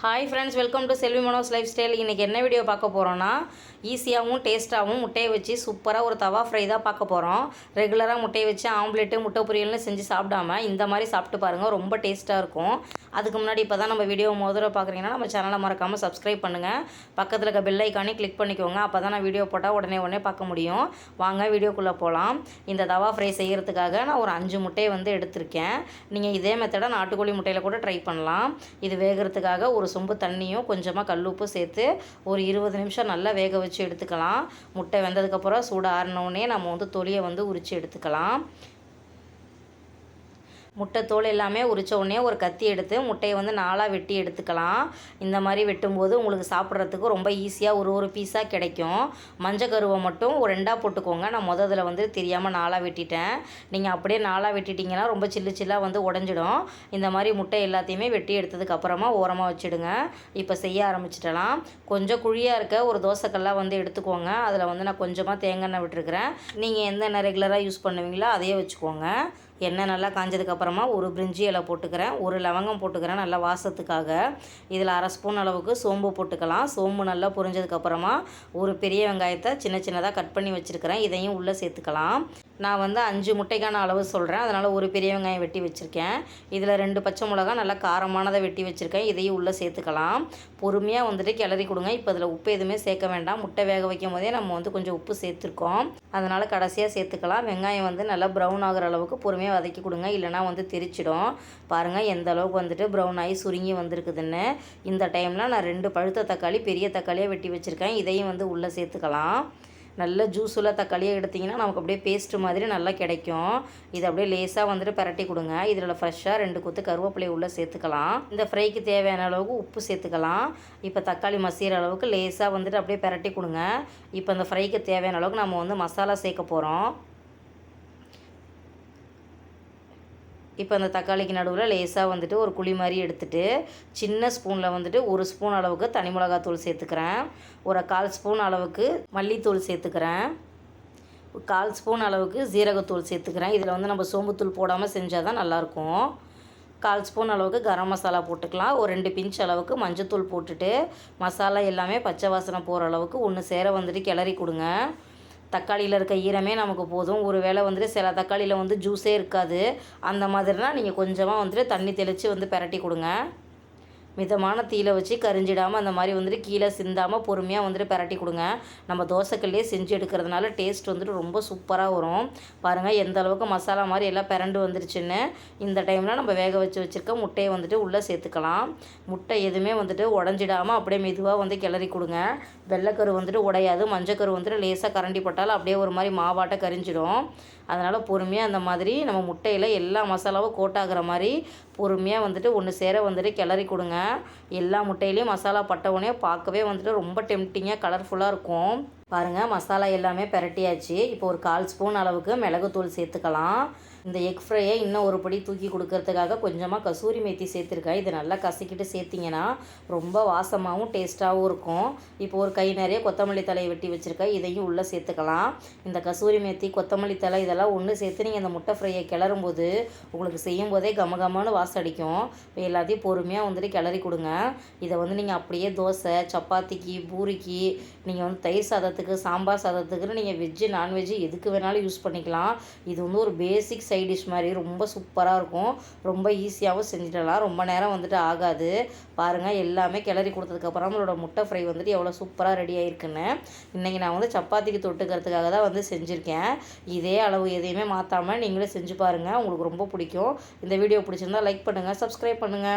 Hi friends welcome to Selvi Manos life style இன்றைக்கி என்ன video பார்க்க போகிறோன்னா ஈஸியாகவும் டேஸ்ட்டாகவும் முட்டையை வச்சு சூப்பராக ஒரு தவா ஃப்ரை தான் பார்க்க போகிறோம் ரெகுலராக முட்டையை வச்சு ஆம்லேட்டு முட்டை பொரியல்னு செஞ்சு சாப்பிடாம இந்த மாதிரி சாப்பிட்டு பாருங்கள் ரொம்ப டேஸ்ட்டாக இருக்கும். அதுக்கு முன்னாடி இப்போ தான் நம்ம வீடியோ முதல்ல பார்க்குறீங்கன்னா நம்ம சேனலை மறக்காமல் சப்ஸ்கிரைப் பண்ணுங்கள் பக்கத்தில் இருக்க பெல் ஐக்கானே கிளிக் பண்ணிக்கோங்க. அப்போ தான் நான் வீடியோ போட்டால் உடனே உடனே பார்க்க முடியும். வாங்க வீடியோக்குள்ளே போகலாம் இந்த தவா ஃப்ரை செய்கிறதுக்காக நான் ஒரு அஞ்சு முட்டையை வந்து எடுத்திருக்கேன். நீங்கள் இதே மெத்தடை நாட்டுக்கோழி முட்டையில் கூட ட்ரை பண்ணலாம். இது வேகிறதுக்காக ஒரு சொம்பு தண்ணியும் கொஞ்சமாக கல்லுப்பு சேர்த்து ஒரு இருபது நிமிஷம் நல்லா வேக வச்சு எடுத்துக்கலாம். முட்டை வெந்ததுக்கப்புறம் சூடாக ஆறினோடனே நம்ம வந்து தொலியை வந்து உரித்து எடுத்துக்கலாம். முட்டை தோல் எல்லாமே உரித்த உடனே ஒரு கத்தி எடுத்து முட்டையை வந்து நாலாக வெட்டி எடுத்துக்கலாம். இந்த மாதிரி வெட்டும்போது உங்களுக்கு சாப்பிட்றதுக்கு ரொம்ப ஈஸியாக ஒரு ஒரு பீஸாக கிடைக்கும். மஞ்சள் கருவை மட்டும் ஒரு ரெண்டாக போட்டுக்கோங்க. நான் முதல்ல வந்து தெரியாமல் நாலாக வெட்டிட்டேன். நீங்கள் அப்படியே நாலாக வெட்டிட்டிங்கன்னா ரொம்ப சில்லு சில்லாக வந்து உடஞ்சிடும். இந்த மாதிரி முட்டை எல்லாத்தையுமே வெட்டி எடுத்ததுக்கு அப்புறமா ஓரமாக வச்சுடுங்க. இப்போ செய்ய ஆரம்பிச்சிடலாம். கொஞ்சம் குழியாக இருக்க ஒரு தோசைக்கல்லாம் வந்து எடுத்துக்கோங்க. அதில் வந்து நான் கொஞ்சமாக தேங்காய் எண்ணெய் விட்டுருக்குறேன். நீங்கள் எந்த ரெகுலராக யூஸ் பண்ணுவீங்களோ? அதையே வச்சுக்கோங்க. எண்ணெய் நல்லா காஞ்சதுக்கப்புறமா ஒரு பிரிஞ்சி இலை போட்டுக்கிறேன். ஒரு லவங்கம் போட்டுக்கிறேன் நல்லா வாசத்துக்காக. இதில் அரை ஸ்பூன் அளவுக்கு சோம்பு போட்டுக்கலாம். சோம்பு நல்லா பொரிஞ்சதுக்கப்புறமா ஒரு பெரிய வெங்காயத்தை சின்ன சின்னதாக கட் பண்ணி வச்சுருக்கிறேன். இதையும் உள்ளே சேர்த்துக்கலாம். நான் வந்து அஞ்சு முட்டைக்கான அளவு சொல்கிறேன் அதனால் ஒரு பெரிய வெங்காயம் வெட்டி வச்சுருக்கேன். இதில் ரெண்டு பச்சை மிளகா நல்லா காரமானதை வெட்டி வச்சுருக்கேன். இதையும் உள்ளே சேர்த்துக்கலாம். பொறுமையாக வந்துட்டு கிளறி கொடுங்க. இப்போ அதில் உப்பு எதுவுமே சேர்க்க வேண்டாம். முட்டை வேக வைக்கும் போதே நம்ம வந்து கொஞ்சம் உப்பு சேர்த்துருக்கோம். அதனால் கடைசியாக சேர்த்துக்கலாம். வெங்காயம் வந்து நல்லா ப்ரௌன் ஆகிற அளவுக்கு பொறுமையாக வதக்கி கொடுங்க. இல்லைனா வந்து தெரிச்சிடும். பாருங்கள் எந்த அளவுக்கு வந்துட்டு ப்ரௌன் ஆகி சுருங்கி வந்திருக்குதுன்னு. இந்த டைமில் நான் ரெண்டு பழுத்த தக்காளி பெரிய தக்காளியாக வெட்டி வச்சுருக்கேன். இதையும் வந்து உள்ளே சேர்த்துக்கலாம். நல்ல ஜூஸுள்ள தக்காளியை எடுத்திங்கன்னா நமக்கு அப்படியே பேஸ்ட்டு மாதிரி நல்லா கிடைக்கும். இது அப்படியே லேஸாக வந்துட்டு பரட்டி கொடுங்க. இதில் ஃப்ரெஷ்ஷாக ரெண்டு கொத்து கருவேப்பிலையை உள்ளே சேர்த்துக்கலாம். இந்த ஃப்ரைக்கு தேவையான அளவுக்கு உப்பு சேர்த்துக்கலாம். இப்போ தக்காளி மசிகிற அளவுக்கு லேஸாக வந்துட்டு அப்படியே பரட்டி கொடுங்க. இப்போ இந்த ஃப்ரைக்கு தேவையான அளவுக்கு நம்ம வந்து மசாலா சேர்க்க போகிறோம் இப்போ அந்த தக்காளிக்கு நடுவில் லேசாக வந்துட்டு ஒரு குழி மாதிரி எடுத்துகிட்டு சின்ன ஸ்பூனில் வந்துட்டு ஒரு ஸ்பூன் அளவுக்கு தனி மிளகாத்தூள் சேர்த்துக்கிறேன். ஒரு கால் ஸ்பூன் அளவுக்கு மல்லித்தூள் சேர்த்துக்கிறேன். கால் ஸ்பூன் அளவுக்கு ஜீரகத்தூள் சேர்த்துக்கிறேன். இதில் வந்து நம்ம சோம்புத்தூள் போடாமல் செஞ்சால் தான் நல்லாயிருக்கும். கால் ஸ்பூன் அளவுக்கு கரம் மசாலா போட்டுக்கலாம். ஒரு ரெண்டு பிஞ்ச் அளவுக்கு மஞ்சத்தூள் போட்டுட்டு மசாலா எல்லாமே பச்சை வாசனை போகிற அளவுக்கு ஒன்று சேர வந்துட்டு கிளறி கொடுங்க. தக்காளியில் இருக்க ஈரமே நமக்கு போதும். ஒரு வேளை வந்துட்டு சில தக்காளியில் வந்து ஜூஸே இருக்காது. அந்த மாதிரினா நீங்கள் கொஞ்சமாக வந்துட்டு தண்ணி தெளித்து வந்து பரட்டி கொடுங்க. மிதமான தீயில வச்சு கரிஞ்சிடாமல் அந்த மாதிரி வந்துட்டு கீழே சிந்தாமல் பொறுமையாக வந்துட்டு பரட்டி கொடுங்க. நம்ம தோசைக்கல்லே செஞ்சு எடுக்கிறதுனால டேஸ்ட் வந்துட்டு ரொம்ப சூப்பராக வரும். பாருங்கள் எந்த அளவுக்கு மசாலா மாதிரி எல்லாம் பிறண்டு வந்துருச்சுன்னு. இந்த டைமில் நம்ம வேக வச்சு வச்சுருக்க முட்டையை வந்துட்டு உள்ளே சேர்த்துக்கலாம். முட்டை எதுவுமே வந்துட்டு உடஞ்சிடாமல் அப்படியே மெதுவாக வந்து கிளறி கொடுங்க. வெள்ளைக்கரு வந்துட்டு உடையாது. மஞ்சக்கரு வந்துட்டு லேசாக கரண்டி போட்டாலும் அப்படியே ஒரு மாதிரி மாவாட்ட கரிஞ்சிடும். அதனால் பொறுமையாக அந்த மாதிரி நம்ம முட்டையில் எல்லா மசாலாவும் கோட்டாகிற மாதிரி பொறுமையாக வந்துட்டு ஒன்று சேர வந்துட்டு கிளறி கொடுங்க. எல்லா முட்டையிலையும் மசாலா பட்டவுடனே பார்க்கவே வந்துட்டு ரொம்ப டெம்டிங்காக கலர்ஃபுல்லாக இருக்கும். பாருங்கள் மசாலா எல்லாமே பெரட்டியாச்சு. இப்போ ஒரு கால் ஸ்பூன் அளவுக்கு மிளகுத்தூள் சேர்த்துக்கலாம். இந்த எக் ஃப்ரையை இன்னும் ஒரு படி தூக்கி கொடுக்கறதுக்காக கொஞ்சமாக கசூரி மேத்தி சேர்த்துருக்கேன். இதை நல்லா கசக்கிட்டு சேர்த்திங்கன்னா ரொம்ப வாசமாகவும் டேஸ்ட்டாகவும் இருக்கும். இப்போ ஒரு கை நிறைய கொத்தமல்லி தலையை வெட்டி வச்சுருக்கேன். இதையும் உள்ளே சேர்த்துக்கலாம். இந்த கசூரி மேத்தி கொத்தமல்லி தலை இதெல்லாம் ஒன்று சேர்த்து நீங்கள் இந்த முட்டை ஃப்ரையை கிளறும் போது உங்களுக்கு செய்யும் போதே கம கமன்னு வாசம் அடிக்கும். இப்போ எல்லாத்தையும் பொறுமையாக வந்துட்டு கிளறி கொடுங்க. இதை வந்து நீங்கள் அப்படியே தோசை சப்பாத்திக்கு பூரிக்கு நீங்கள் வந்து தயிர் சாதத்துக்கு சாம்பார் சாதத்துக்குன்னு நீங்கள் வெஜ்ஜு நான்வெஜ்ஜு எதுக்கு வேணாலும் யூஸ் பண்ணிக்கலாம். இது வந்து ஒரு பேசிக் சைட் டிஷ் மாதிரி ரொம்ப சூப்பராக இருக்கும். ரொம்ப ஈஸியாகவும் செஞ்சிடலாம். ரொம்ப நேரம் வந்துட்டு ஆகாது. பாருங்கள் எல்லாமே கிளறி கொடுத்ததுக்கப்புறம் நம்மளோட முட்டை ஃப்ரை வந்துட்டு எவ்வளோ சூப்பராக ரெடி ஆகிருக்குன்னு இன்றைக்கி நான் வந்து சப்பாத்திக்கு தொட்டுக்கிறதுக்காக தான் வந்து செஞ்சுருக்கேன். இதே அளவு எதையுமே மாற்றாமல் நீங்களே செஞ்சு பாருங்கள் உங்களுக்கு ரொம்ப பிடிக்கும். இந்த வீடியோ பிடிச்சிருந்தா லைக் பண்ணுங்கள் சப்ஸ்கிரைப் பண்ணுங்கள்